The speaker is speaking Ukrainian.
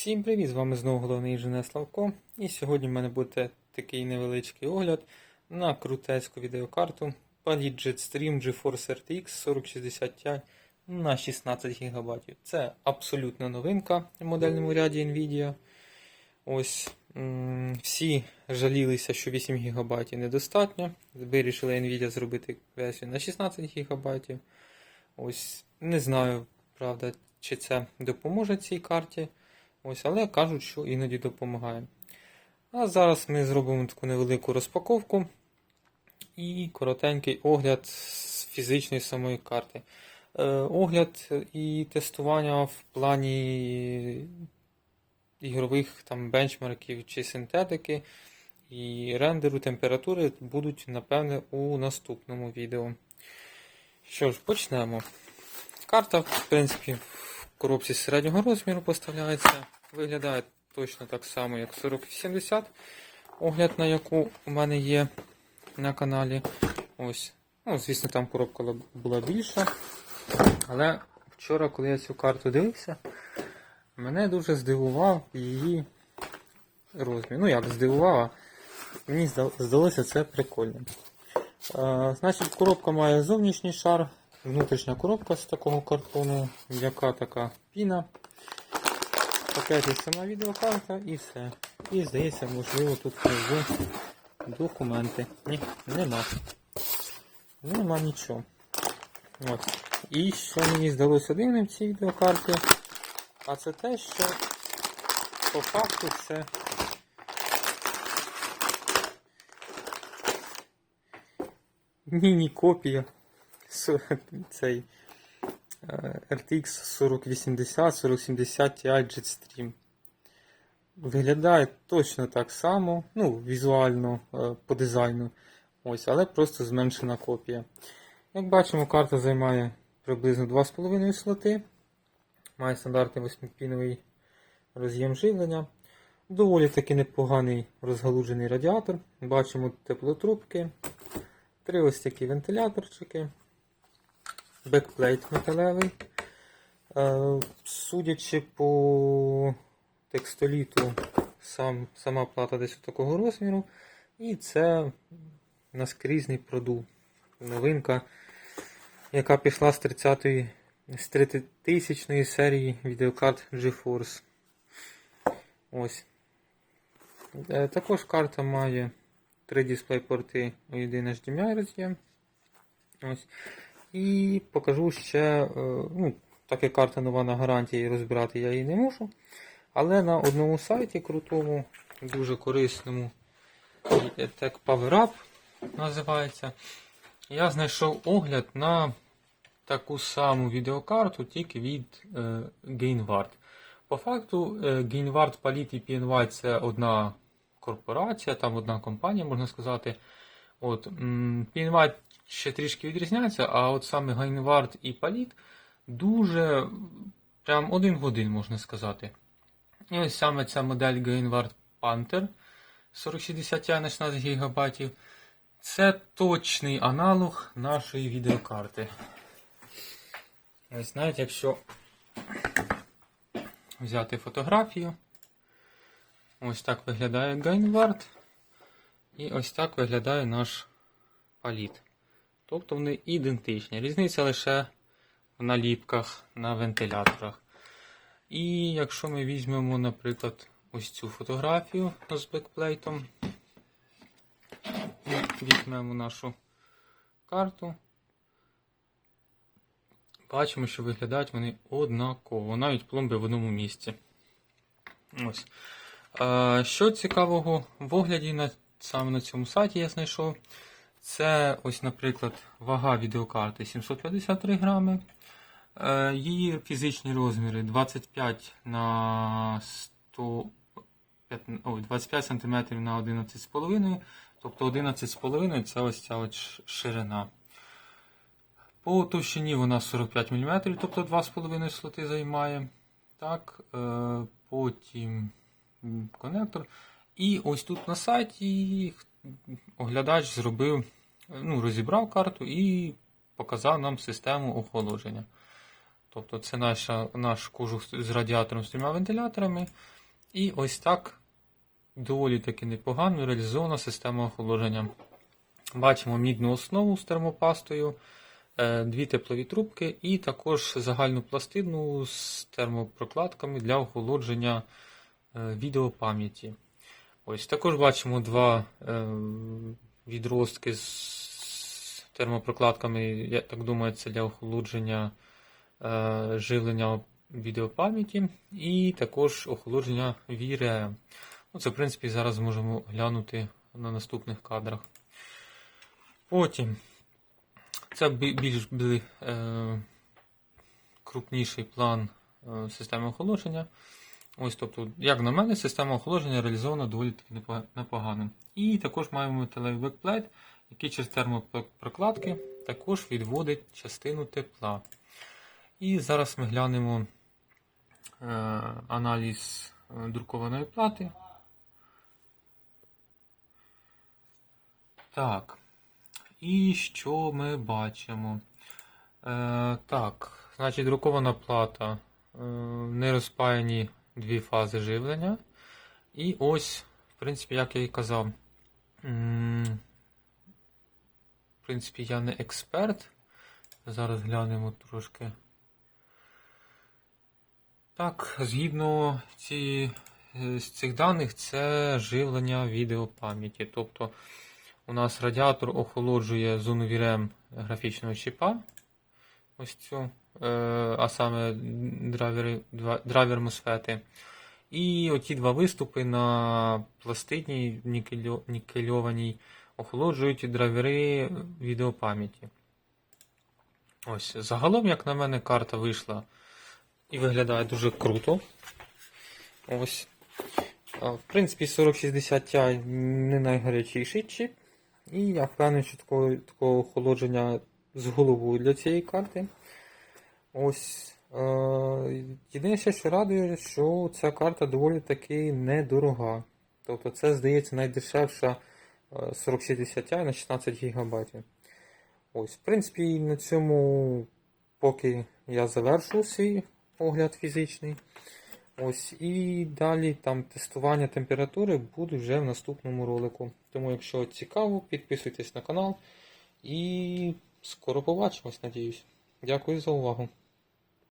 Всім привіт! З вами знову головний інженер Славко. І сьогодні в мене буде такий невеличкий огляд на крутецьку відеокарту Palit Jetstream GeForce RTX 4060 Ti на 16 ГБ. Це абсолютна новинка в модельному ряді Nvidia. Ось всі жалілися, що 8 ГБ недостатньо. Вирішили Nvidia зробити версію на 16 ГБ. Ось не знаю, правда, чи це допоможе цій карті. Ось, але кажуть, що іноді допомагає. А зараз ми зробимо таку невелику розпаковку і коротенький огляд з фізичної самої карти. Е, огляд і тестування в плані ігрових там бенчмарків чи синтетики і рендеру температури будуть, напевне, у наступному відео. Що ж, почнемо. Карта, в принципі, коробці середнього розміру поставляється. Виглядає точно так само, як 4080, огляд на яку у мене є на каналі. Ось. Ну, звісно, там коробка була більша. Але вчора, коли я цю карту дивився, мене дуже здивував її розмір. Ну, як здивував, а мені здалося це прикольним. Е, значить, коробка має зовнішній шар, внутрішня коробка з такого картону, м'яка така піна. Пакеті сама відеокарта і все. І здається, можливо, тут є документи. Ні, нема. Нема нічого. От. І що мені здалося дивним в цій відеокарті, а це те, що по факту це міні-копія цей е, RTX 4080, 4070 Ti Jetstream. Виглядає точно так само, ну, візуально, е, по дизайну. Ось, але просто зменшена копія. Як бачимо, карта займає приблизно 2,5 слоти. Має стандартний 8-піновий роз'єм живлення. Доволі таки непоганий розгалуджений радіатор. Бачимо теплотрубки. Три ось такі вентиляторчики. Бекплейт металевий. Е, Судячи по текстоліту, сам, сама плата десь такого розміру. І це наскрізний продув. Новинка, яка пішла з 30-ї з 3000 серії відеокарт GeForce. Ось. Е, Також карта має три дисплей-порти один HDMI роз'єм. Ось. І покажу ще, е, ну, так як карта нова на гарантії, розбирати я її не можу. Але на одному сайті крутому, дуже корисному, Tech Power Up називається, я знайшов огляд на таку саму відеокарту, тільки від е, Gainward. По факту, е, Gainward, Palit і PNY це одна корпорація, там одна компанія, можна сказати. От, PNY ще трішки відрізняється, а от саме Gainward і Palit дуже прям один в один, можна сказати. І ось саме ця модель Gainward Panther 4060 Ti на 16 ГБ. Це точний аналог нашої відеокарти. Ось навіть якщо взяти фотографію, ось так виглядає Gainward. І ось так виглядає наш паліт. Тобто вони ідентичні. Різниця лише в наліпках на вентиляторах. І якщо ми візьмемо, наприклад, ось цю фотографію з бекплейтом, і візьмемо нашу карту, бачимо, що виглядають вони однаково, навіть пломби в одному місці. Ось. Що цікавого в огляді на, саме на цьому сайті я знайшов, це ось, наприклад, вага відеокарти 753 грами. Е, Її фізичні розміри 25 на 100, ой, 25 см на 11,5 Тобто 11,5 це ось ця от ширина. По товщині вона 45 мм, тобто 2,5 слоти займає. Так, е, потім конектор. І ось тут на сайті оглядач зробив, ну, розібрав карту і показав нам систему охолодження. Тобто це наша, наш кожух з радіатором з трьома вентиляторами. І ось так доволі таки непогано реалізована система охолодження. Бачимо мідну основу з термопастою, е, дві теплові трубки і також загальну пластину з термопрокладками для охолодження е, відеопам'яті. Ось також бачимо два е, відростки з термопрокладками, я так думаю, це для охолодження е, живлення відеопам'яті і також охолодження VRM. Ну, це, в принципі, зараз можемо глянути на наступних кадрах. Потім це більш е, крупніший план е, системи охолодження. Ось, тобто, як на мене, система охолодження реалізована доволі таки непогано. І також маємо металевий бекплейт, який через термопрокладки також відводить частину тепла. І зараз ми глянемо е, аналіз е, друкованої плати. Так. І що ми бачимо? Е, так, значить, друкована плата. Е, не розпаяні дві фази живлення. І ось, в принципі, як я і казав. В принципі, я не експерт. Зараз глянемо трошки. Так, згідно ці, е, з цих даних, це живлення відеопам'яті. Тобто у нас радіатор охолоджує зону VRM графічного чіпа. Ось цю, а саме драйвер мосфети. І оті два виступи на пластидній нікельованій охолоджують драйвери відеопам'яті. Ось, загалом, як на мене, карта вийшла і виглядає дуже круто. Ось. В принципі, 4060 Ti не найгарячіший чіп. І я впевнений, що такого охолодження з головою для цієї карти. Ось. Е, єдине, що радує, що ця карта доволі таки недорога. Тобто це, здається, найдешевша е, 4060 Ti на 16 ГБ. Ось, в принципі, на цьому поки я завершу свій огляд фізичний. Ось, і далі там тестування температури буде вже в наступному ролику. Тому, якщо цікаво, підписуйтесь на канал і скоро побачимось, надіюсь. Дякую за увагу.